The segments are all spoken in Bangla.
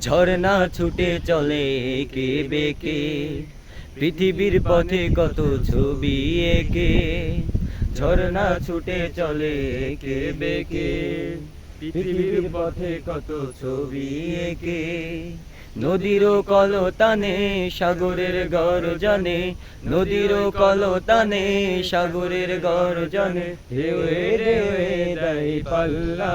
ঝর্ণা ছুটে চলে কে বেকে। পৃথিবীর পথে কত ছবি একে। ঝর্ণা ছুটে চলে কে বেকে। পৃথিবীর পথে কত ছবি একে। নদীর কলতানে সাগরের গর্জনে। নদীর কলতানে সাগরের গর্জনে। ঢেউয়ে ঢেউয়ে দেয় পাল্লা।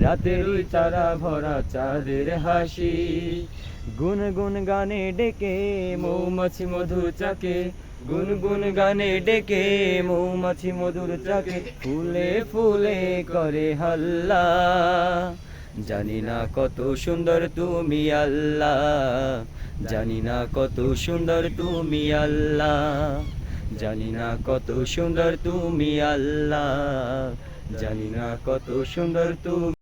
রাতেরই তারা ভরা চাঁদের হাসি। গুন গুন গানে ডেকে মৌমাছি মধু চাকে। গুন গুন গানে ডেকে মৌমাছি মধুর চাকে। ফুলে ফুলে করে হাল্লা। জানি না কত সুন্দর তুমি আল্লাহ জানি না কত সুন্দর তুমি আল্লাহ জানি না কত সুন্দর তুমি আল্লাহ জানি না কত সুন্দর তুমি